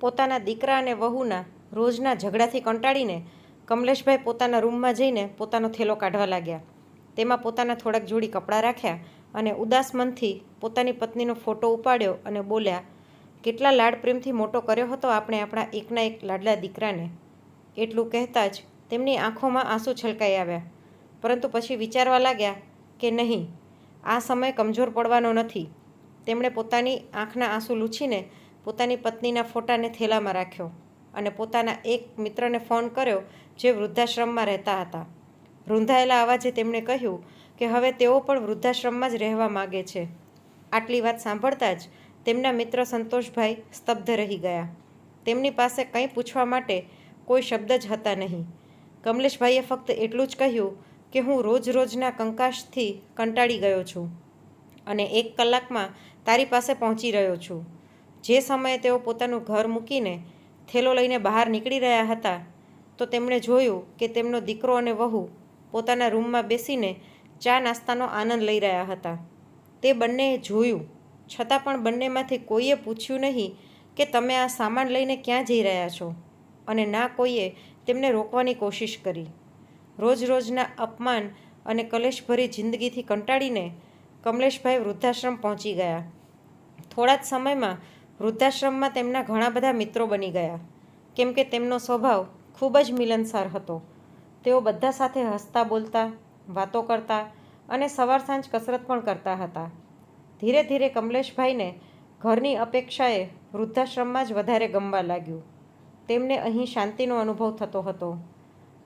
પોતાના દીકરા અને વહુના રોજના ઝઘડાથી કંટાળીને કમલેશભાઈ પોતાના રૂમમાં જઈને પોતાનો થેલો કાઢવા લાગ્યા. તેમાં પોતાના થોડાક જોડી કપડાં રાખ્યા અને ઉદાસ મનથી પોતાની પત્નીનો ફોટો ઉપાડ્યો અને બોલ્યા, કેટલા લાડ પ્રેમથી મોટો કર્યો હતો આપણે આપણા એકના એક લાડલા દીકરાને. એટલું કહેતા જ તેમની આંખોમાં આંસુ છલકાઈ આવ્યા. પરંતુ પછી વિચારવા લાગ્યા કે નહીં, આ સમય કમજોર પડવાનો નથી. તેમણે પોતાની આંખના આંસુ લૂછીને પોતાની પત્નીના ફોટાને થેલામાં રાખ્યો અને પોતાના એક મિત્રને ફોન કર્યો જે વૃદ્ધાશ્રમમાં રહેતા હતા. રૂંધાયેલા અવાજે તેમણે કહ્યું કે હવે તેઓ પણ વૃદ્ધાશ્રમમાં જ રહેવા માગે છે. આટલી વાત સાંભળતા જ તેમના મિત્ર સંતોષભાઈ સ્તબ્ધ રહી ગયા. તેમની પાસે કંઈ પૂછવા માટે કોઈ શબ્દ જ હતા નહીં. કમલેશભાઈએ ફક્ત એટલું જ કહ્યું કે હું રોજ રોજના કંકાશથી કંટાળી ગયો છું અને એક કલાકમાં તારી પાસે પહોંચી રહ્યો છું. જે સમયે તેઓ પોતાનું ઘર મૂકીને થેલો લઈને બહાર નીકળી રહ્યા હતા, તો તેમણે જોયું કે તેમનો દીકરો અને વહુ પોતાના રૂમમાં બેસીને ચા નાસ્તાનો આનંદ લઈ રહ્યા હતા. તે બંનેએ જોયું. છતાં પણ બંનેમાંથી કોઈએ પૂછ્યું નહીં કે તમે આ સામાન લઈને ક્યાં જઈ રહ્યા છો અને ના કોઈએ તેમને રોકવાની કોશિશ કરી. રોજ રોજના અપમાન અને કલેશભરી જિંદગીથી કંટાળીને કમલેશભાઈ વૃદ્ધાશ્રમ પહોંચી ગયા. થોડા જ સમયમાં વૃદ્ધાશ્રમમાં તેમના ઘણા બધા મિત્રો બની ગયા. કેમ કે તેમનો સ્વભાવ ખૂબ જ મિલનસાર હતો. તેઓ બધા સાથે હસતા બોલતા, વાતો કરતા અને સવાર સાંજ કસરત પણ કરતા હતા. ધીરે ધીરે કમલેશભાઈને ઘરની અપેક્ષાએ વૃદ્ધાશ્રમમાં જ વધારે ગમવા લાગ્યું. તેમને અહીં શાંતિનો અનુભવ થતો હતો.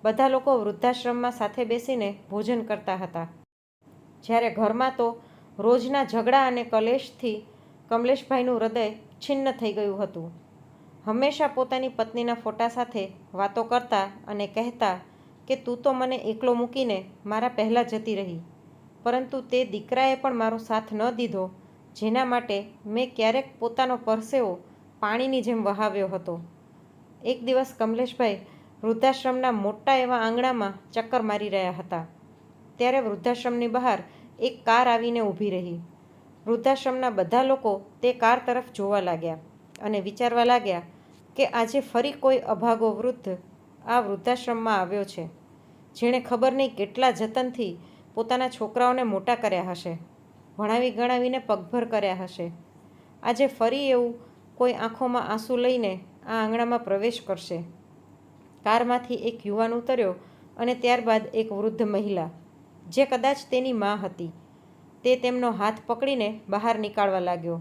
બધા લોકો વૃદ્ધાશ્રમમાં સાથે બેસીને ભોજન કરતા હતા. જ્યારે ઘરમાં તો રોજના ઝઘડા અને કલેશથી કમલેશભાઈનું હૃદય છિન્ન થઈ ગયું હતું. હંમેશા પોતાની પત્નીના ફોટા સાથે વાતો કરતા અને કહેતા કે, તું તો મને એકલો મૂકીને મારા પહેલાં જતી રહી. પરંતુ તે દીકરાએ પણ મારો સાથ ન દીધો, જેના માટે મેં ક્યારેક પોતાનો પરસેવો પાણીની જેમ વહાવ્યો હતો. એક દિવસ કમલેશભાઈ વૃદ્ધાશ્રમના મોટા એવા આંગણામાં ચક્કર મારી રહ્યા હતા. ત્યારે વૃદ્ધાશ્રમની બહાર એક કાર આવીને ઊભી રહી. વૃદ્ધાશ્રમના બધા લોકો તે કાર તરફ જોવા લાગ્યા અને વિચારવા લાગ્યા કે આજે ફરી કોઈ અભાગો વૃદ્ધ આ વૃદ્ધાશ્રમમાં આવ્યો છે, જેણે ખબર નહીં કેટલા જતનથી પોતાના છોકરાઓને મોટા કર્યા હશે, ભણાવી ગણાવીને પગભર કર્યા હશે. આજે ફરી એવું કોઈ આંખોમાં આંસુ લઈને આ આંગણામાં પ્રવેશ કરશે. કારમાંથી એક યુવાન ઉતર્યો અને ત્યારબાદ એક વૃદ્ધ મહિલા, જે કદાચ તેની મા હતી. તે તેમનો હાથ પકડીને બહાર નીકાળવા લાગ્યો.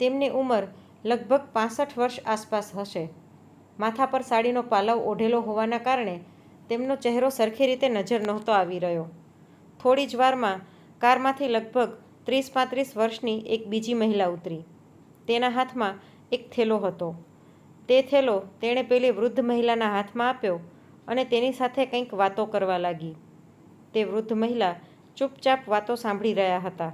તેમની ઉંમર લગભગ પાસઠ વર્ષ આસપાસ હશે. માથા પર સાડીનો પાલવ ઓઢેલો હોવાના કારણે તેમનો ચહેરો સરખી રીતે નજર નહોતો આવી રહ્યો. થોડી જ વારમાં કારમાંથી લગભગ ત્રીસ પાંત્રીસ વર્ષની એક બીજી મહિલા ઉતરી. તેના હાથમાં એક થેલો હતો. તે થેલો તેણે પેલી વૃદ્ધ મહિલાના હાથમાં આપ્યો અને તેની સાથે કંઈક વાતો કરવા લાગી. તે વૃદ્ધ મહિલા ચૂપચાપ વાતો સાંભળી રહ્યા હતા.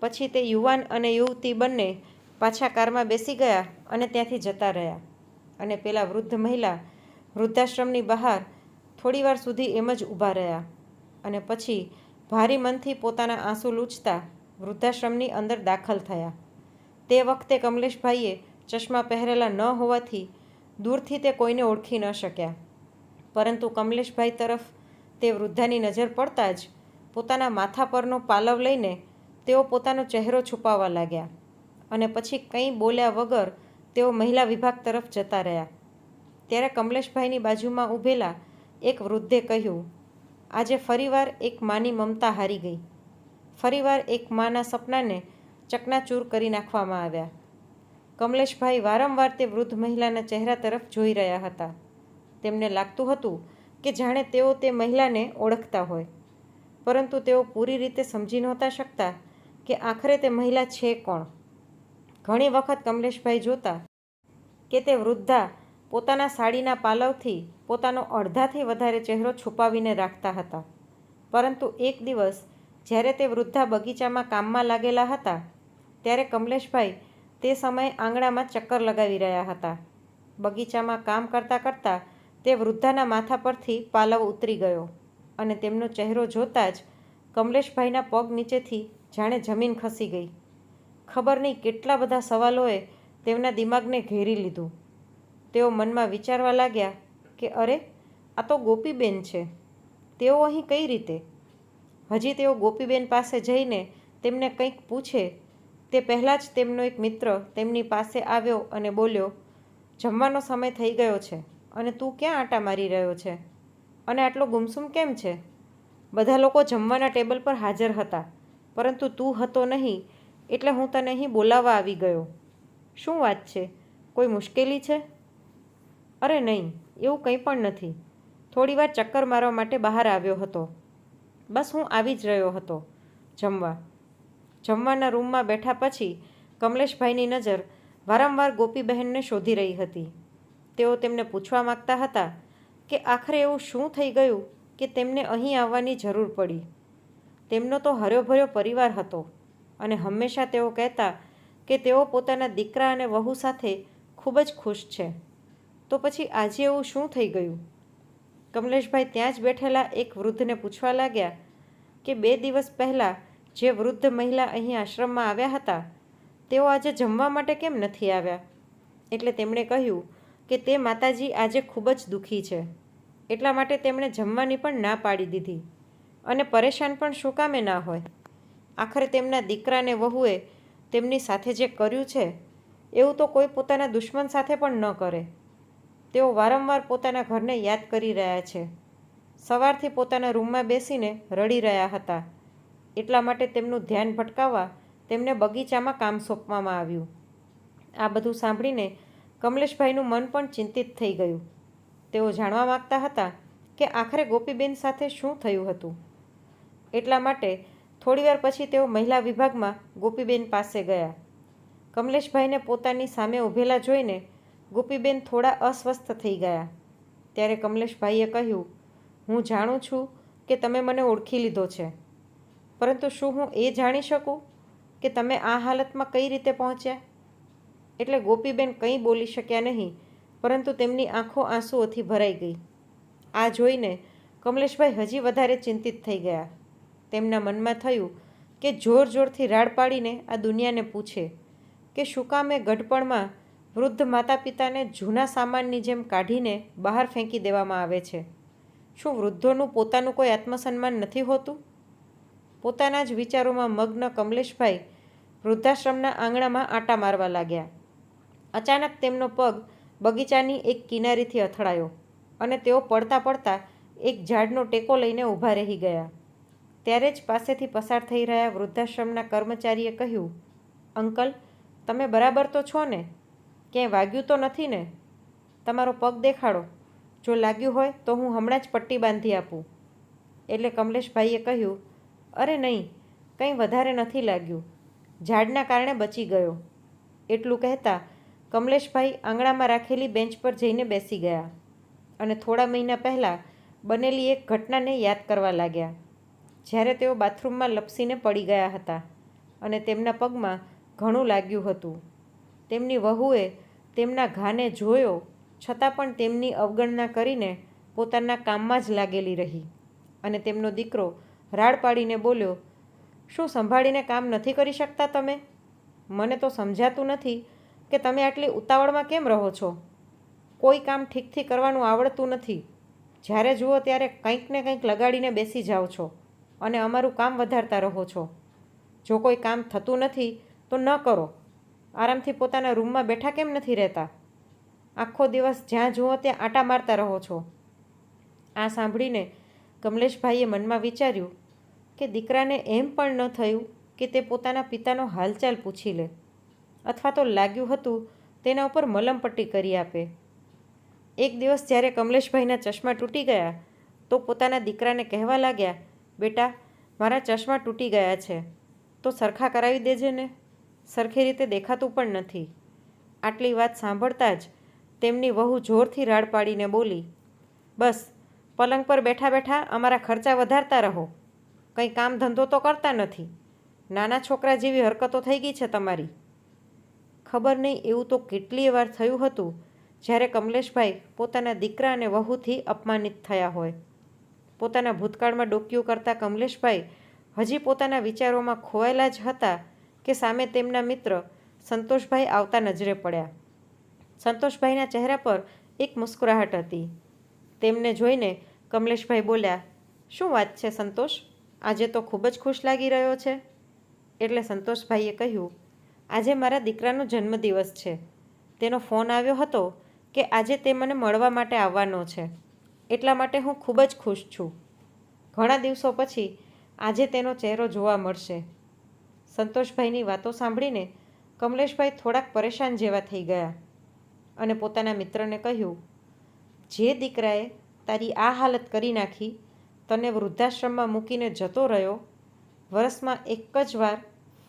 પછી તે યુવાન અને યુવતી બંને પાછા કારમાં બેસી ગયા અને ત્યાંથી જતા રહ્યા. અને પેલા વૃદ્ધ મહિલા વૃદ્ધાશ્રમની બહાર થોડીવાર સુધી એમ જ ઊભા રહ્યા. અને પછી ભારી મનથી પોતાના આંસુ લૂછતા વૃદ્ધાશ્રમની અંદર દાખલ થયા. તે વખતે કમલેશભાઈએ ચશ્મા પહેરેલા ન હોવાથી દૂરથી તે કોઈને ઓળખી ન શક્યા. પરંતુ કમલેશભાઈ તરફ તે વૃદ્ધાની નજર પડતા જ પોતાના માથા પરનો પાલવ લઈને તેઓ પોતાનો ચહેરો છુપાવવા લાગ્યા અને પછી કંઈ બોલ્યા વગર તેઓ મહિલા વિભાગ તરફ જતા રહ્યા. ત્યારે કમલેશભાઈની બાજુમાં ઊભેલા એક વૃદ્ધે કહ્યું, આજે ફરીવાર એક માની મમતા હારી ગઈ. ફરીવાર એક માના સપનાને ચકનાચૂર કરી નાખવામાં આવ્યા. કમલેશભાઈ વારંવાર તે વૃદ્ધ મહિલાના ચહેરા તરફ જોઈ રહ્યા હતા. તેમને લાગતું હતું કે જાણે તેઓ તે મહિલાને ઓળખતા હોય. પરંતુ તેઓ પૂરી રીતે સમજી નહોતા શકતા કે આખરે તે મહિલા છે કોણ. ઘણી વખત કમલેશભાઈ જોતા કે તે વૃદ્ધા પોતાના સાડીના પાલવથી પોતાનો અડધાથી વધારે ચહેરો છુપાવીને રાખતા હતા. પરંતુ એક દિવસ જ્યારે તે વૃદ્ધા બગીચામાં કામમાં લાગેલા હતા, ત્યારે કમલેશભાઈ તે સમયે આંગણામાં ચક્કર લગાવી રહ્યા હતા. બગીચામાં કામ કરતાં કરતાં તે વૃદ્ધાના માથા પરથી પાલવ ઉતરી ગયો. અને તેમનો ચહેરો જોતાં જ કમલેશભાઈના પગ નીચેથી જાણે જમીન ખસી ગઈ. ખબર નહીં કેટલા બધા સવાલોએ તેમના દિમાગને ઘેરી લીધું. તેઓ મનમાં વિચારવા લાગ્યા કે, અરે, આ તો ગોપીબેન છે. તેઓ અહીં કઈ રીતે? હજી તેઓ ગોપીબેન પાસે જઈને તેમને કંઈક પૂછે, તે પહેલાં જ તેમનો એક મિત્ર તેમની પાસે આવ્યો અને બોલ્યો, જમવાનો સમય થઈ ગયો છે અને તું ક્યાં આંટા મારી રહ્યો છે? અને આટલો ગુમસુમ કેમ છે? બધા લોકો જમવાના ટેબલ પર હાજર હતા, પરંતુ તું હતો નહીં, એટલે હું તને અહીં બોલાવવા આવી ગયો. શું વાત છે? કોઈ મુશ્કેલી છે? અરે નહીં, એવું કંઈ પણ નથી. થોડીવાર ચક્કર મારવા માટે બહાર આવ્યો હતો. બસ હું આવી જ રહ્યો હતો, જમવા. જમવાના રૂમમાં બેઠા પછી કમલેશભાઈની નજર વારંવાર ગોપીબહેનને શોધી રહી હતી. તેઓ તેમને પૂછવા માગતા હતા કે આખરે એવું શું થઈ ગયું કે તેમને અહીં આવવાની જરૂર પડી? તેમનો તો હર્યોભર્યો પરિવાર હતો અને હંમેશા તેઓ કહેતા કે તેઓ પોતાના દીકરા અને વહુ સાથે ખૂબ જ ખુશ છે. તો પછી આજે એવું શું થઈ ગયું? કમલેશભાઈ ત્યાં જ બેઠેલા એક વૃદ્ધને પૂછવા લાગ્યા કે બે દિવસ પહેલાં જે વૃદ્ધ મહિલા અહીં આશ્રમમાં આવ્યા હતા, તેઓ આજે જમવા માટે કેમ નથી આવ્યા? એટલે તેમણે કહ્યું કે તે માતાજી આજે ખૂબ જ દુઃખી છે. એટલા માટે તેમણે જમવાની પણ ના પાડી દીધી અને પરેશાન પણ શું કામે ના હોય? આખરે તેમના દીકરાને વહુએ તેમની સાથે જે કર્યું છે, એવું તો કોઈ પોતાના દુશ્મન સાથે પણ ન કરે. તેઓ વારંવાર પોતાના ઘરને યાદ કરી રહ્યા છે. સવારથી પોતાના રૂમમાં બેસીને રડી રહ્યા હતા. એટલા માટે તેમનું ધ્યાન ભટકાવવા તેમને બગીચામાં કામ સોંપવામાં આવ્યું. આ બધું સાંભળીને કમલેશભાઈનું મન પણ ચિંતિત થઈ ગયું. તેઓ જાણવા માગતા હતા કે આખરે ગોપીબેન સાથે શું થયું હતું. એટલા માટે થોડીવાર પછી તેઓ મહિલા વિભાગમાં ગોપીબેન પાસે ગયા. કમલેશભાઈને પોતાની સામે ઊભેલા જોઈને ગોપીબેન થોડા અસ્વસ્થ થઈ ગયા. ત્યારે કમલેશભાઈએ કહ્યું, હું જાણું છું કે તમે મને ઓળખી લીધો છે. પરંતુ શું હું એ જાણી શકું કે તમે આ હાલતમાં કઈ રીતે પહોંચ્યા? એટલે ગોપીબેન કંઈ બોલી શક્યા નહીં, પરંતુ તેમની આંખો આંસુઓથી ભરાઈ ગઈ. આ જોઈને કમલેશભાઈ હજી વધારે ચિંતિત થઈ ગયા. તેમના મનમાં થયું કે જોર જોરથી રાડ પાડીને આ દુનિયાને પૂછે કે શું કામ ગઢપણમાં વૃદ્ધ માતા પિતાને જૂના સામાનની જેમ કાઢીને બહાર ફેંકી દેવામાં આવે છે? શું વૃદ્ધોનું પોતાનું કોઈ આત્મસન્માન નથી હોતું? પોતાના જ વિચારોમાં મગ્ન કમલેશભાઈ વૃદ્ધાશ્રમના આંગણામાં આંટા મારવા લાગ્યા. અચાનક તેમનો પગ બગીચાની એક કિનારીથી અથડાયો અને તેઓ પડતા પડતા એક ઝાડનો ટેકો લઈને ઊભા રહી ગયા. ત્યારે જ પાસેથી પસાર થઈ રહ્યા વૃદ્ધાશ્રમના કર્મચારીએ કહ્યું, અંકલ, તમે બરાબર તો છો ને? ક્યાંય વાગ્યું તો નથી ને? તમારો પગ દેખાડો. જો લાગ્યું હોય તો હું હમણાં જ પટ્ટી બાંધી આપું. એટલે કમલેશભાઈએ કહ્યું, અરે નહીં, કંઈ વધારે નથી લાગ્યું. ઝાડના કારણે બચી ગયો. એટલું કહેતા કમલેશભાઈ આંગણામાં રાખેલી બેન્ચ પર જઈને બેસી ગયા અને થોડા મહિના પહેલાં બનેલી એક ઘટનાને યાદ કરવા લાગ્યા. જ્યારે તેઓ બાથરૂમમાં લપસીને પડી ગયા હતા અને તેમના પગમાં ઘણું લાગ્યું હતું. તેમની વહુએ તેમના ઘાને જોયો છતાં પણ તેમની અવગણના કરીને પોતાના કામમાં જ લાગેલી રહી અને તેમનો દીકરો રાડ પાડીને બોલ્યો, શું સંભાળીને કામ નથી કરી શકતા તમે? મને તો સમજાતું નથી કે તમે આટલી ઉતાવળમાં કેમ રહો છો? કોઈ કામ ઠીકથી કરવાનું આવડતું નથી. જ્યારે જુઓ ત્યારે કંઈક ને કંઈક લગાડીને બેસી જાઓ છો અને અમારું કામ વધારતા રહો છો. જો કોઈ કામ થતું નથી, તો ન કરો. આરામથી પોતાના રૂમમાં બેઠા કેમ નથી રહેતા? આખો દિવસ જ્યાં જુઓ ત્યાં આટા મારતા રહો છો. આ સાંભળીને કમલેશભાઈએ મનમાં વિચાર્યું કે દીકરાને એમ પણ ન થયું કે તે પોતાના પિતાનો હાલચાલ પૂછી લે. અથવા તો લાગ્યું હતું, તેના ઉપર મલમપટ્ટી કરી આપે. એક દિવસ જ્યારે કમલેશભાઈના ચશ્મા તૂટી ગયા, તો પોતાના દીકરાને કહેવા લાગ્યા, બેટા, મારા ચશ્મા તૂટી ગયા છે, તો સરખા કરાવી દેજે ને. સરખી રીતે દેખાતું પણ નથી. આટલી વાત સાંભળતા જ તેમની વહુ જોરથી રાડ પાડીને બોલી, બસ, પલંગ પર બેઠા બેઠા અમારા ખર્ચા વધારતા રહો. કંઈ કામ ધંધો તો કરતા નથી. નાના છોકરા જેવી હરકતો થઈ ગઈ છે તમારી. ખબર નહીં એવું તો કેટલીય વાર થયું હતું, જ્યારે કમલેશભાઈ પોતાના દીકરા અને વહુથી અપમાનિત થયા હોય. પોતાના ભૂતકાળમાં ડોક્યું કરતા કમલેશભાઈ હજી પોતાના વિચારોમાં ખોવાયેલા જ હતા કે સામે તેમના મિત્ર સંતોષભાઈ આવતા નજરે પડ્યા. સંતોષભાઈના ચહેરા પર એક મુસ્કુરાહટ હતી. તેમને જોઈને કમલેશભાઈ બોલ્યા, શું વાત છે સંતોષ? આજે તો ખૂબ જ ખુશ લાગી રહ્યો છે. એટલે સંતોષભાઈએ કહ્યું આજે મારા દીકરાનો જન્મદિવસ છે. તેનો ફોન આવ્યો હતો કે આજે તે મને મળવા માટે આવવાનો છે. એટલા માટે હું ખૂબ જ ખુશ છું. ઘણા દિવસો પછી આજે તેનો ચહેરો જોવા મળશે. સંતોષભાઈની વાતો સાંભળીને કમલેશભાઈ થોડાક પરેશાન જેવા થઈ ગયા અને પોતાના મિત્રને કહ્યું, જે દીકરાએ તારી આ હાલત કરી નાખી, તને વૃદ્ધાશ્રમમાં મૂકીને જતો રહ્યો, વર્ષમાં એક જ વાર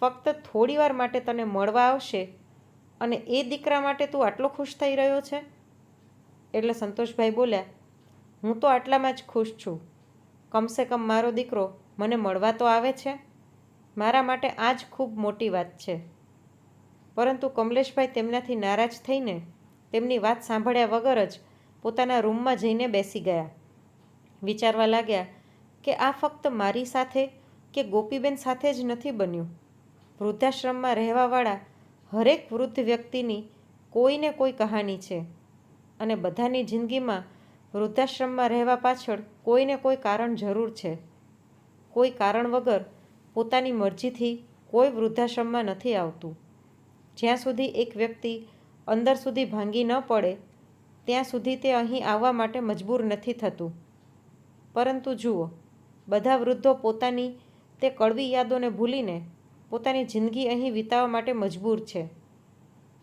ફક્ત થોડી વાર માટે તને મળવા આવશે અને એ દીકરા માટે તું આટલો ખુશ થઈ રહ્યો છે? એટલે સંતોષભાઈ બોલ્યા, હું તો આટલામાં જ ખુશ છું. કમસે કમ મારો દીકરો મને મળવા તો આવે છે. મારા માટે આ જ ખૂબ મોટી વાત છે. પરંતુ કમલેશભાઈ તેમનાથી નારાજ થઈને તેમની વાત સાંભળ્યા વગર જ પોતાના રૂમમાં જઈને બેસી ગયા. વિચારવા લાગ્યા કે આ ફક્ત મારી સાથે કે ગોપીબેન સાથે જ નથી બન્યું. વૃદ્ધાશ્રમમાં રહેવાવાળા હરેક વૃદ્ધ વ્યક્તિની કોઈને કોઈ કહાની છે અને બધાની જિંદગીમાં વૃદ્ધાશ્રમમાં રહેવા પાછળ કોઈને કોઈ કારણ જરૂર છે. કોઈ કારણ વગર પોતાની મરજીથી કોઈ વૃદ્ધાશ્રમમાં નથી આવતું. જ્યાં સુધી એક વ્યક્તિ અંદર સુધી ભાંગી ન પડે, ત્યાં સુધી તે અહીં આવવા માટે મજબૂર નથી થતું. પરંતુ જુઓ, બધા વૃદ્ધો પોતાની તે કડવી યાદોને ભૂલીને પોતાની જિંદગી અહીં વિતાવવા માટે મજબૂર છે.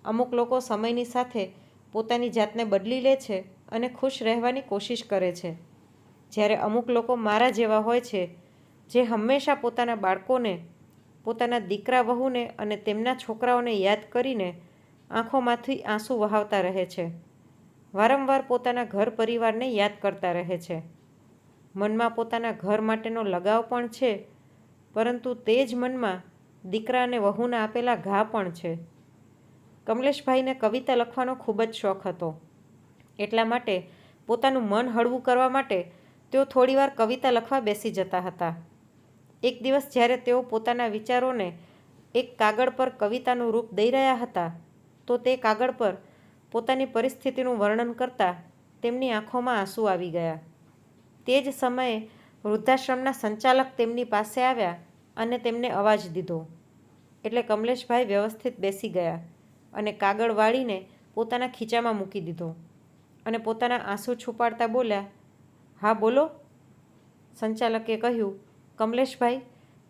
અમુક લોકો સમયની સાથે પોતાની જાતને બદલી લે છે અને ખુશ રહેવાની કોશિશ કરે છે. જ્યારે અમુક લોકો મારા જેવા હોય છે, જે હંમેશા પોતાના બાળકોને, પોતાના દીકરા વહુને અને તેમના છોકરાઓને યાદ કરીને આંખોમાંથી આંસુ વહાવતા રહે છે. વારંવાર પોતાના ઘર પરિવારને યાદ કરતા રહે છે. મનમાં પોતાના ઘર માટેનો લગાવ પણ છે, પરંતુ તે જ મનમાં દીકરા અને વહુને આપેલા ઘા પણ છે. કમલેશભાઈને કવિતા લખવાનો ખૂબ જ શોખ હતો. એટલા માટે પોતાનું મન હળવું કરવા માટે તેઓ થોડીવાર કવિતા લખવા બેસી જતા હતા. એક દિવસ જ્યારે તેઓ પોતાના વિચારોને એક કાગળ પર કવિતાનું રૂપ દઈ રહ્યા હતા, તો તે કાગળ પર પોતાની પરિસ્થિતિનું વર્ણન કરતા તેમની આંખોમાં આંસુ આવી ગયા. તે જ સમયે વૃદ્ધાશ્રમના સંચાલક તેમની પાસે આવ્યા અને તેમને અવાજ દીધો. એટલે કમલેશભાઈ વ્યવસ્થિત બેસી ગયા અને કાગળ વાળીને પોતાના ખીચામાં મૂકી દીધો અને પોતાના આંસુ છુપાડતા બોલ્યા, હા, બોલો. સંચાલકે કહ્યું, કમલેશભાઈ,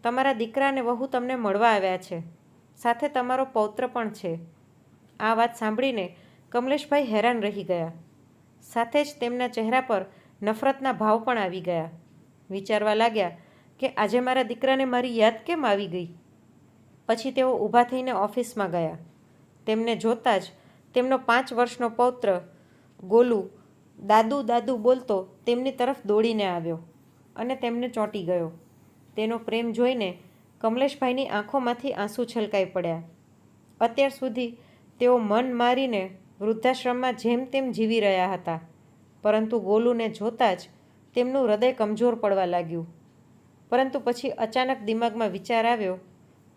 તમારા દીકરા અને વહુ તમને મળવા આવ્યા છે. સાથે તમારો પૌત્ર પણ છે. આ વાત સાંભળીને કમલેશભાઈ હેરાન રહી ગયા. સાથે જ તેમના ચહેરા પર નફરતના ભાવ પણ આવી ગયા. વિચારવા લાગ્યા કે આજે મારા દીકરાને મારી યાદ કેમ આવી ગઈ? પછી તેઓ ઊભા થઈને ઓફિસમાં ગયા. તેમને જોતાં જ તેમનો પાંચ વર્ષનો પૌત્ર, ગોલુ, દાદુ દાદુ બોલતો તેમની તરફ દોડીને આવ્યો અને તેમને ચોંટી ગયો. તેનો પ્રેમ જોઈને કમલેશભાઈની આંખોમાંથી આંસુ છલકાઈ પડ્યા. અત્યાર સુધી તેઓ મન મારીને વૃદ્ધાશ્રમમાં જેમ તેમ જીવી રહ્યા હતા, પરંતુ ગોલુને જોતાં જ તેમનું હૃદય કમજોર પડવા લાગ્યું. પરંતુ પછી અચાનક દિમાગમાં વિચાર આવ્યો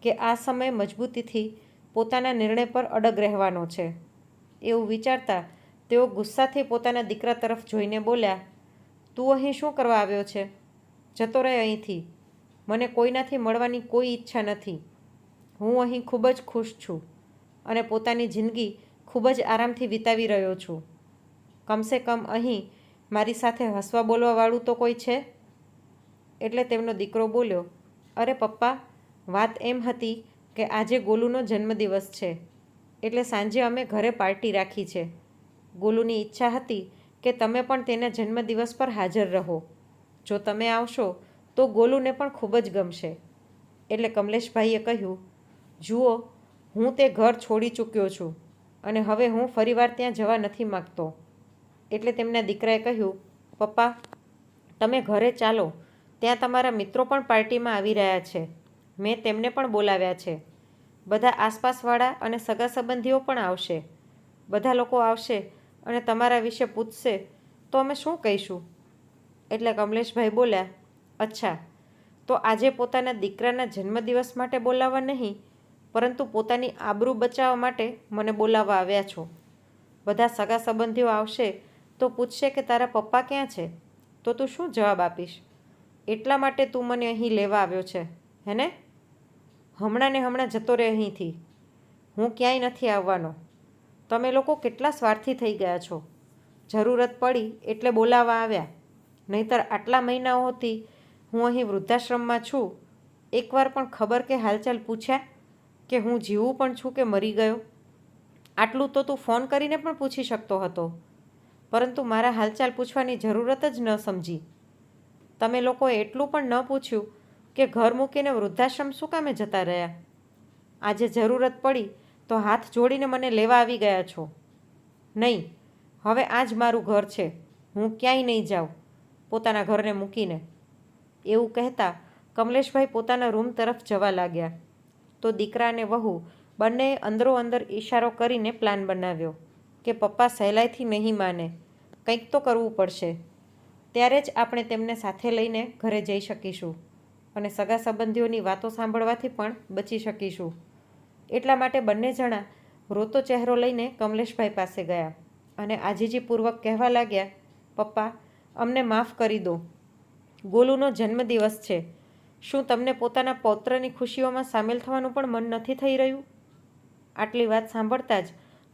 કે આ સમય મજબૂતીથી પોતાના નિર્ણય પર અડગ રહેવાનો છે. એવું વિચારતા તેઓ ગુસ્સાથી પોતાના દીકરા તરફ જોઈને બોલ્યા, તું અહીં શું કરવા આવ્યો છે? જતો રહે અહીંથી. મને કોઈનાથી મળવાની કોઈ ઈચ્છા નથી. હું અહીં ખૂબ જ ખુશ છું અને પોતાની જિંદગી ખૂબ જ આરામથી વિતાવી રહ્યો છું. કમસે કમ અહીં મારી સાથે હસવા બોલવાવાળું તો કોઈ છે? એટલે તેમનો દીકરો બોલ્યો, અરે પપ્પા, વાત એમ હતી કે આજે ગોલુનો જન્મદિવસ છે, એટલે સાંજે અમે ઘરે પાર્ટી રાખી છે. ગોલુની ઈચ્છા હતી કે તમે પણ તેના જન્મદિવસ પર હાજર રહો. જો તમે આવશો, તો ગોલુને પણ ખૂબ જ ગમશે. એટલે કમલેશભાઈએ કહ્યું, જુઓ, હું તે ઘર છોડી ચૂક્યો છું અને હવે હું ફરીવાર ત્યાં જવા નથી માગતો. એટલે તેમના દીકરાએ કહ્યું, પપ્પા, તમે ઘરે ચાલો ત્યાં તમારા મિત્રો પણ પાર્ટીમાં આવી રહ્યા છે. મેં તેમને પણ બોલાવ્યા છે. બધા આસપાસવાળા અને સગા સંબંધીઓ પણ આવશે. બધા લોકો આવશે અને તમારા વિશે પૂછશે, તો અમે શું કહીશું? એટલે કમલેશભાઈ બોલ્યા, અચ્છા, તો આજે પોતાના દીકરાના જન્મદિવસ માટે બોલાવવા નહીં, પરંતુ પોતાની આબરૂ બચાવવા માટે મને બોલાવવા આવ્યા છો. બધા સગા સંબંધીઓ આવશે, તો પૂછશે કે તારા પપ્પા ક્યાં છે? તો તું શું જવાબ આપીશ? એટલા માટે તું મને અહીં લેવા આવ્યો છે, હે ને? હમણાં ને હમણાં જતો રહે અહીંથી. હું ક્યાંય નથી આવવાનો. તમે લોકો કેટલા સ્વાર્થી થઈ ગયા છો. જરૂરત પડી એટલે બોલાવવા આવ્યા. નહીતર આટલા મહિનાઓથી હું અહીં વૃદ્ધાશ્રમમાં છું. એકવાર પણ ખબર કે હાલચાલ પૂછ્યા કે હું જીવું પણ છું કે મરી ગયો? આટલું તો તું ફોન કરીને પણ પૂછી શકતો હતો. પરંતુ મારા હાલચાલ પૂછવાની જરૂરત જ ન સમજી. તમે લોકોએ એટલું પણ ન પૂછ્યું કે ઘર મૂકીને વૃદ્ધાશ્રમ શું કામે જતા રહ્યા? આજે જરૂરત પડી તો હાથ જોડીને મને લેવા આવી ગયા છો. નહીં, હવે આ જ મારું ઘર છે. હું ક્યાંય નહીં જાઉં પોતાના ઘરને મૂકીને. એવું કહેતા કમલેશભાઈ પોતાના રૂમ તરફ જવા લાગ્યા. તો દીકરા અને વહુ બંને અંદરો અંદર ઈશારો કરીને પ્લાન બનાવ્યો કે પપ્પા સહેલાઈથી નહીં માને. કંઈક તો કરવું પડશે. ત્યારે જ આપણે તેમને સાથે લઈને ઘરે જઈ શકીશું અને સગા સંબંધીઓની વાતો સાંભળવાથી પણ બચી શકીશું. એટલા માટે બંને જણા રોતો ચહેરો લઈને કમલેશભાઈ પાસે ગયા અને આજીજીપૂર્વક કહેવા લાગ્યા, પપ્પા, અમને માફ કરી દો. ગોલુનો જન્મદિવસ છે. શું તમને પોતાના પૌત્રની ખુશીઓમાં સામેલ થવાનું પણ મન નથી થઈ રહ્યું? આટલી વાત સાંભળતા જ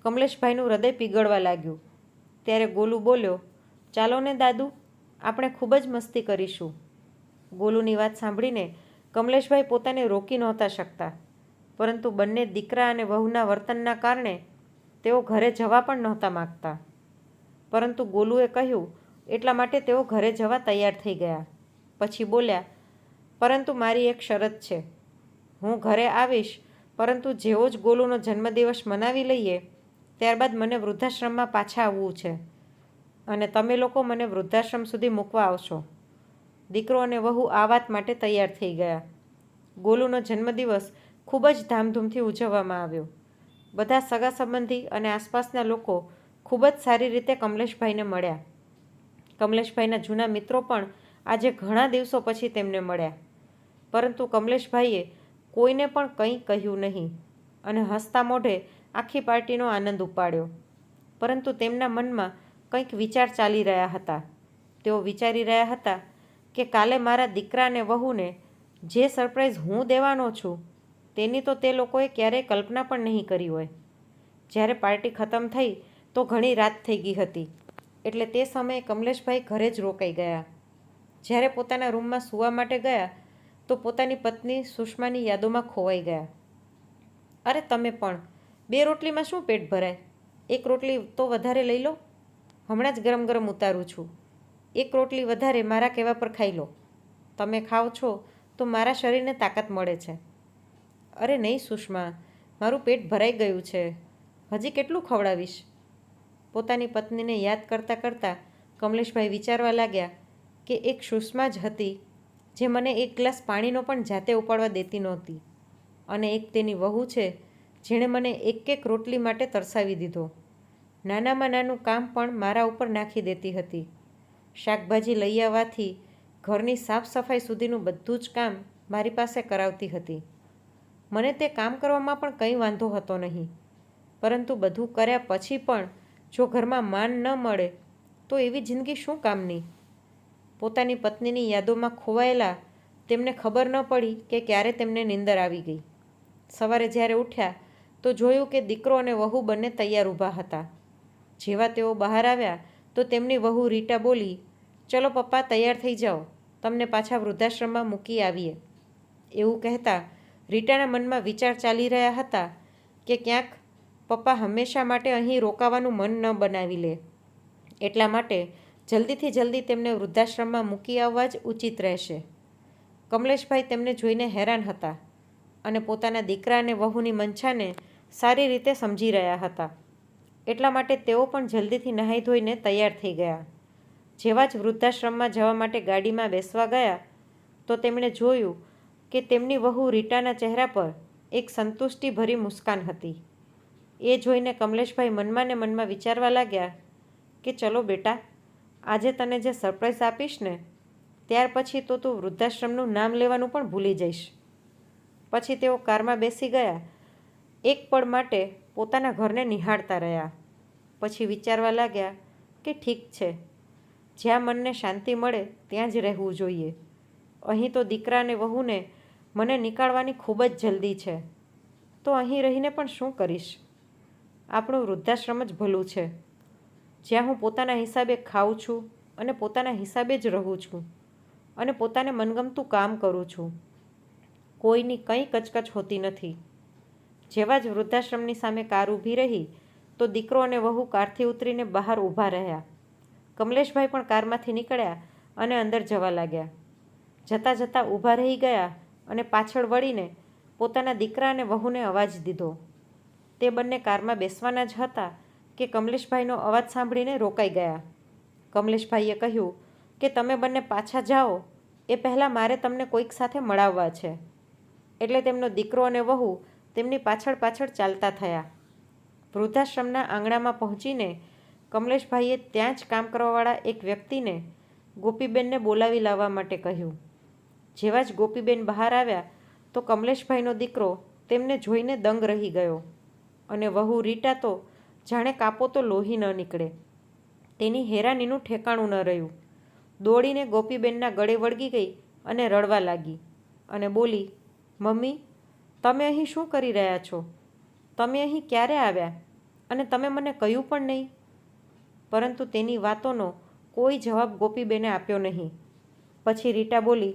કમલેશભાઈનું હૃદય પીગળવા લાગ્યું. ત્યારે ગોલુ બોલ્યો, ચાલો ને દાદુ આપણે ખૂબ જ મસ્તી કરીશું. ગોલુની વાત સાંભળીને કમલેશભાઈ પોતાને રોકી નહોતા શકતા. પરંતુ બંને દીકરા અને વહુના વર્તનના કારણે તેઓ ઘરે જવા પણ નહોતા માગતા. પરંતુ ગોલુએ કહ્યું, એટલા માટે તેઓ ઘરે જવા તૈયાર થઈ ગયા. પછી બોલ્યા, પરંતુ મારી એક શરત છે. હું ઘરે આવીશ, પરંતુ જેવો જ ગોલુનો જન્મદિવસ મનાવી લઈએ, ત્યારબાદ મને વૃદ્ધાશ્રમમાં પાછા આવવું છે. અને તમે લોકો મને વૃદ્ધાશ્રમ સુધી મૂકવા આવશો. દીકરો અને વહુ આ વાત માટે તૈયાર થઈ ગયા. ગોલુનો જન્મદિવસ ખૂબ જ ધામધૂમથી ઉજવવામાં આવ્યો. બધા સગા સંબંધી અને આસપાસના લોકો ખૂબ જ સારી રીતે કમલેશભાઈને મળ્યા. કમલેશભાઈના જૂના મિત્રો પણ આજે ઘણા દિવસો પછી તેમને મળ્યા. પરંતુ કમલેશભાઈએ કોઈને પણ કંઈ કહ્યું નહીં અને હસતા મોઢે આખી પાર્ટીનો આનંદ ઉપાડ્યો. પરંતુ તેમના મનમાં કંઈક વિચાર ચાલી રહ્યા હતા. તેઓ વિચારી રહ્યા હતા કે કાલે મારા દીકરાને વહુને જે સરપ્રાઈઝ હું દેવાનો છું, તેની તો તે લોકોએ ક્યારેય કલ્પના પણ નહીં કરી હોય. જ્યારે પાર્ટી ખતમ થઈ તો ઘણી રાત થઈ ગઈ હતી. એટલે તે સમયે કમલેશભાઈ ઘરે જ રોકાઈ ગયા. જ્યારે પોતાના રૂમમાં સૂવા માટે ગયા, તો પોતાની પત્ની સુષ્માની યાદોમાં ખોવાઈ ગયા. અરે, તમે પણ. બે રોટલીમાં શું પેટ ભરાય? એક રોટલી તો વધારે લઈ લો. હમણાં જ ગરમ ગરમ ઉતારું છું. એક રોટલી વધારે મારા કહેવા પર ખાઈ લો. તમે ખાઓ છો તો મારા શરીરને તાકાત મળે છે. અરે નહીં સુષ્મા, મારું પેટ ભરાઈ ગયું છે. હજી કેટલું ખવડાવીશ? પોતાની પત્નીને યાદ કરતાં કરતાં કમલેશભાઈ વિચારવા લાગ્યા કે એક સુષ્મા જ હતી જે મને એક ગ્લાસ પાણીનો પણ જાતે ઉપાડવા દેતી નહોતી અને એક તેની વહુ છે જેણે મને એક એક રોટલી માટે તરસાવી દીધો. નાનામાં નાનું કામ પણ મારા ઉપર નાખી દેતી હતી. શાકભાજી લઈ આવવાથી ઘરની સાફ સફાઈ સુધીનું બધું જ કામ મારી પાસે કરાવતી હતી. મને તે કામ કરવામાં પણ કંઈ વાંધો હતો નહીં. પરંતુ બધું કર્યા પછી પણ જો ઘરમાં માન ન મળે, તો એવી જિંદગી શું કામની? પોતાની પત્નીની યાદોમાં ખોવાયેલા તેમને ખબર ન પડી કે ક્યારે તેમને નિંદર આવી ગઈ. સવારે જ્યારે ઉઠ્યા, તો જોયું કે દીકરો અને વહુ બંને તૈયાર ઊભા હતા. જેવા તેઓ બહાર આવ્યા, તો તેમની વહુ રીટા બોલી, ચલો પપ્પા, તૈયાર થઈ જાઓ. તમને પાછા વૃદ્ધાશ્રમમાં મૂકી આવીએ. એવું કહેતા રીટાના મનમાં વિચાર ચાલી રહ્યા હતા કે ક્યાંક પપ્પા હંમેશા માટે અહીં રોકાવાનું મન ન બનાવી લે. એટલા માટે જલ્દીથી જલ્દી તેમને વૃદ્ધાશ્રમમાં મૂકી આવવા જ ઉચિત રહેશે. કમલેશભાઈ તેમને જોઈને હેરાન હતા અને પોતાના દીકરા અને વહુની મંછાને સારી રીતે સમજી રહ્યા હતા. એટલા માટે તેઓ પણ જલ્દીથી નહાઈ ધોઈને તૈયાર થઈ ગયા. જેવા જ વૃદ્ધાશ્રમમાં જવા માટે ગાડીમાં બેસવા ગયા, તો તેમણે જોયું કે તેમની વહુ રીટાના ચહેરા પર એક સંતુષ્ટિભરી મુસ્કાન હતી. એ જોઈને કમલેશભાઈ મનમાં ને મનમાં વિચારવા લાગ્યા કે, ચલો બેટા, આજે તને જે સરપ્રાઈઝ આપીશ ને, ત્યાર પછી તો તું વૃદ્ધાશ્રમનું નામ લેવાનું પણ ભૂલી જઈશ. પછી તેઓ કારમાં બેસી ગયા, એક પળ માટે પોતાના ઘરને નિહાળતા રહ્યા. પછી વિચારવા લાગ્યા કે ઠીક છે. જ્યાં મનને શાંતિ મળે ત્યાં જ રહેવું જોઈએ. અહીં તો દીકરાને વહુને મને નીકાળવાની ખૂબ જ જલ્દી છે. તો અહીં રહીને પણ શું કરીશ? આપણું વૃદ્ધાશ્રમ જ ભલું છે. જ્યાં હું પોતાના હિસાબે ખાઉં છું અને પોતાના હિસાબે જ રહું છું અને પોતાને મનગમતું કામ કરું છું. કોઈની કંઈ કચકચ હોતી નથી. જેવા જ વૃદ્ધાશ્રમની સામે કાર ઊભી રહી તો દીકરો અને વહુ કારથી ઉતરીને બહાર ઊભા રહ્યા. કમલેશભાઈ પણ કારમાંથી નીકળ્યા અને અંદર જવા લાગ્યા. જતાં જતાં ઊભા રહી ગયા અને પાછળ વળીને પોતાના દીકરા અને વહુને અવાજ દીધો. તે બંને કારમાં બેસવાના જ હતા કે કમલેશભાઈનો અવાજ સાંભળીને રોકાઈ ગયા. કમલેશભાઈએ કહ્યું કે તમે બંને પાછા જાઓ, એ પહેલાં મારે તમને કોઈક સાથે મળાવવા છે. એટલે તેમનો દીકરો અને વહુ તેમની પાછળ પાછળ ચાલતા થયા. વૃદ્ધાશ્રમના આંગણામાં પહોંચીને કમલેશભાઈએ ત્યાં જ કામ કરવાવાળા એક વ્યક્તિને ગોપીબેનને બોલાવી લાવવા માટે કહ્યું. જેવા જ ગોપીબેન બહાર આવ્યા તો કમલેશભાઈનો દીકરો તેમને જોઈને દંગ રહી ગયો અને વહુ રીટા તો જાણે કાપો તો લોહી ન નીકળે. તેની હેરાનીનું ઠેકાણું ન રહ્યું. દોડીને ગોપીબેનના ગળે વળગી ગઈ અને રડવા લાગી અને બોલી, મમ્મી, તમે અહીં શું કરી રહ્યા છો? તમે અહીં ક્યારે આવ્યા? અને તમે મને કહ્યું પણ નહીં? પરંતુ તેની વાતોનો કોઈ જવાબ ગોપીબેને આપ્યો નહીં. પછી રીટા બોલી,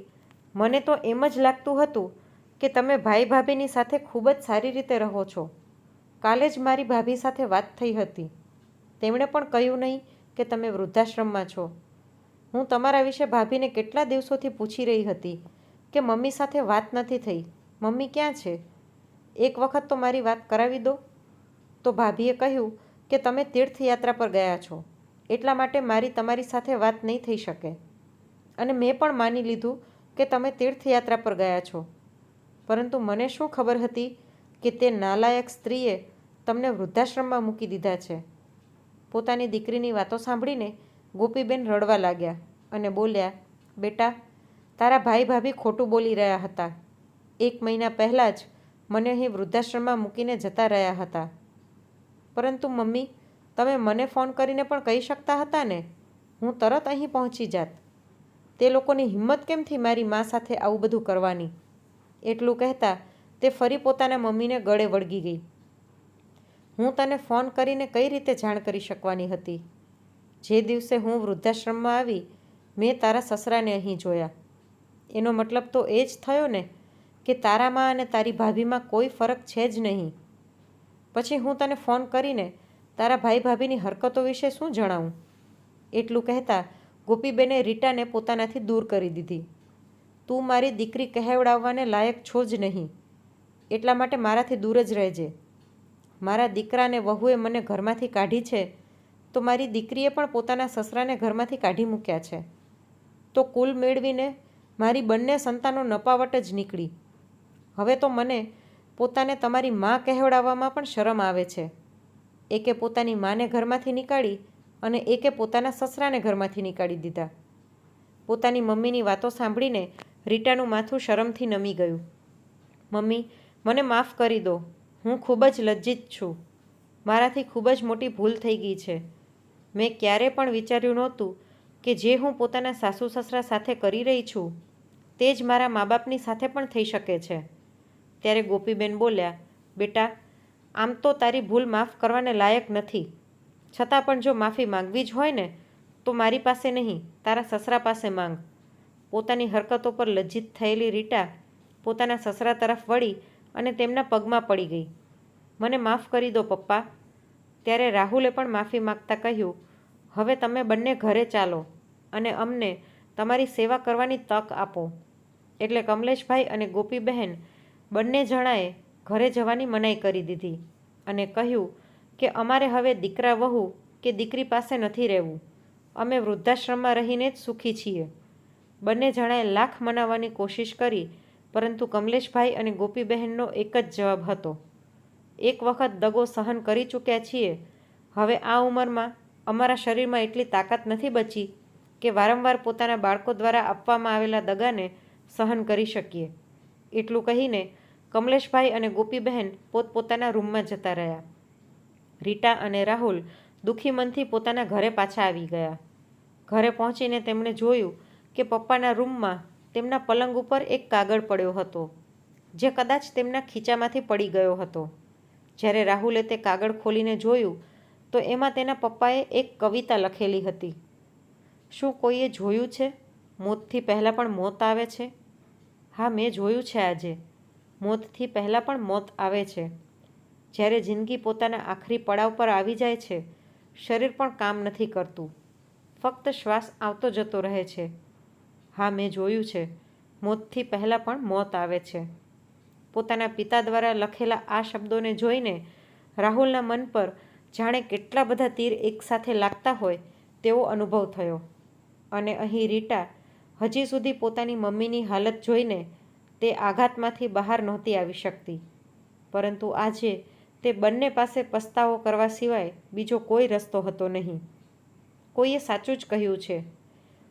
મને તો એમ જ લાગતું હતું કે તમે ભાઈ ભાભીની સાથે ખૂબ જ સારી રીતે રહો છો. કાલે જ મારી ભાભી સાથે વાત થઈ હતી. તેમણે પણ કહ્યું નહીં કે તમે વૃદ્ધાશ્રમમાં છો. હું તમારા વિશે ભાભીને કેટલા દિવસોથી પૂછી રહી હતી કે મમ્મી સાથે વાત નથી થઈ. મમ્મી ક્યાં છે? એક વખત તો મારી વાત કરાવી દો. તો ભાભીએ કહ્યું કે તમે તીર્થયાત્રા પર ગયા છો. એટલા માટે મારી તમારી સાથે વાત નહીં થઈ શકે. અને મેં પણ માની લીધું કે તમે તીર્થયાત્રા પર ગયા છો. પરંતુ મને શું ખબર હતી કે તે નાલાયક સ્ત્રીએ તમને વૃદ્ધાશ્રમમાં મૂકી દીધા છે? પોતાની દીકરીની વાતો સાંભળીને ગોપીબેન રડવા લાગ્યા અને બોલ્યા, બેટા, તારા ભાઈ ભાભી ખોટું બોલી રહ્યા હતા. એક મહિના પહેલાં જ મને અહીં વૃદ્ધાશ્રમમાં મૂકીને જતા રહ્યા હતા. પરંતુ મમ્મી, તમે મને ફોન કરીને પણ કહી શકતા હતા ને? હું તરત અહીં પહોંચી જાત. તે લોકોની હિંમત કેમથી મારી મા સાથે આવું બધું કરવાની? એટલું કહેતા તે ફરી પોતાના મમ્મીને ગળે વળગી ગઈ. હું તને ફોન કરીને કઈ રીતે જાણ કરી શકવાની હતી? જે દિવસે હું વૃદ્ધાશ્રમમાં આવી, મેં તારા સસરાને અહીં જોયા. એનો મતલબ તો એ જ થયો ને કે તારામાં અને તારી ભાભીમાં કોઈ ફરક છે જ નહીં. પછી હું તને ફોન કરીને તારા ભાઈ ભાભીની હરકતો વિશે શું જણાવું? એટલું કહેતા ગોપીબેને રીટાને પોતાનાથી દૂર કરી દીધી. તું મારી દીકરી કહેવડાવવાને લાયક છો જ નહીં. એટલા માટે મારાથી દૂર જ રહેજે. મારા દીકરાને વહુએ મને ઘરમાંથી કાઢી છે, તો મારી દીકરીએ પણ પોતાના સસરાને ઘરમાંથી કાઢી મૂક્યા છે. તો કુલ મેળવીને મારી બંને સંતાનો નપાવટ જ નીકળી. હવે તો મને પોતાને તમારી મા કહેવડાવવામાં પણ શરમ આવે છે. એકે પોતાની માને ઘરમાંથી નીકાળી અને એકે પોતાના સસરાને ઘરમાંથી નીકાળી દીધા. પોતાની મમ્મીની વાતો સાંભળીને રીટાનું માથું શરમથી નમી ગયું. મમ્મી, મને માફ કરી દો. હું ખૂબ જ લજ્જિત છું. મારાથી ખૂબ જ મોટી ભૂલ થઈ ગઈ છે. મેં ક્યારે પણ વિચાર્યું નહોતું કે જે હું પોતાના સાસુ સસરા સાથે કરી રહી છું, તે જ મારા મા બાપની સાથે પણ થઈ શકે છે. ત્યારે ગોપીબેન બોલ્યા, બેટા, આમ તો તારી ભૂલ માફ કરવાને લાયક નથી. છતાં પણ જો માફી માંગવી જ હોય ને, તો મારી પાસે નહીં, તારા સસરા પાસે માંગ. પોતાની હરકતો પર લજ્જિત થયેલી રીટા પોતાના સસરા તરફ વળી અને તેમના પગમાં પડી ગઈ. મને માફ કરી દો પપ્પા. ત્યારે રાહુલે પણ માફી માગતા કહ્યું, હવે તમે બંને ઘરે ચાલો અને અમને તમારી સેવા કરવાની તક આપો. એટલે કમલેશભાઈ અને ગોપીબહેન બંને જણાએ ઘરે જવાની મનાઈ કરી દીધી અને કહ્યું કે અમારે હવે દીકરા વહુ કે દીકરી પાસે નથી રહેવું. અમે વૃદ્ધાશ્રમમાં રહીને જ સુખી છીએ. બંને જણાએ લાખ મનાવવાની કોશિશ કરી, પરંતુ કમલેશભાઈ અને ગોપીબહેનનો એક જ જવાબ હતો. એક વખત દગો સહન કરી ચૂક્યા છીએ. હવે આ ઉંમરમાં અમારા શરીરમાં એટલી તાકાત નથી બચી કે વારંવાર પોતાના બાળકો દ્વારા આપવામાં આવેલા દગાને સહન કરી શકીએ. એટલું કહીને કમલેશભાઈ અને ગોપીબહેન પોતપોતાના રૂમમાં જતા રહ્યા. રીટા અને રાહુલ દુઃખી મનથી પોતાના ઘરે પાછા આવી ગયા. ઘરે પહોંચીને તેમણે જોયું કે પપ્પાના રૂમમાં તેમના પલંગ ઉપર એક કાગળ પડ્યો હતો, જે કદાચ તેમના ખીચામાંથી પડી ગયો હતો. જ્યારે રાહુલે તે કાગળ ખોલીને જોયું, તો એમાં તેના પપ્પાએ એક કવિતા લખેલી હતી. શું કોઈએ જોયું છે? મોતથી પહેલાં પણ મોત આવે છે? હા, મેં જોયું છે આજે. મોતથી પહેલાં પણ મોત આવે છે. જ્યારે જિંદગી પોતાના આખરી પડાવ પર આવી જાય છે, શરીર પણ કામ નથી કરતું. ફક્ત શ્વાસ આવતો જતો રહે છે. હા, મેં જોયું છે. મોતથી પહેલાં પણ મોત આવે છે. પોતાના પિતા દ્વારા લખેલા આ શબ્દોને જોઈને રાહુલના મન પર જાણે કેટલા બધા તીર એકસાથે લાગતા હોય તેવો અનુભવ થયો. અને અહીં રીટા હજી સુધી પોતાની મમ્મીની હાલત જોઈને તે આઘાતમાંથી બહાર નહોતી આવી શકતી. પરંતુ આજે તે બંને પાસે પસ્તાવો કરવા સિવાય બીજો કોઈ રસ્તો હતો નહીં. કોઈએ સાચું જ કહ્યું છે.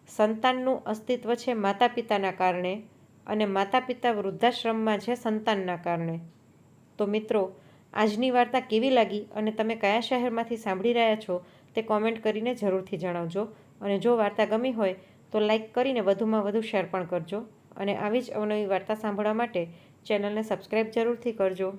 સંતાનનું અસ્તિત્વ છે માતા પિતાના કારણે અને માતા પિતા વૃદ્ધાશ્રમમાં છે સંતાનના કારણે. તો મિત્રો, આજની વાર્તા કેવી લાગી અને તમે કયા શહેરમાંથી સાંભળી રહ્યા છો તે કોમેન્ટ કરીને જરૂરથી જણાવજો. અને જો વાર્તા ગમી હોય તો લાઈક કરીને વધુમાં વધુ શેર પણ કરજો. અને આવી જ અવનવી વાર્તા સાંભળવા માટે ચેનલને સબસ્ક્રાઈબ જરૂરથી કરજો.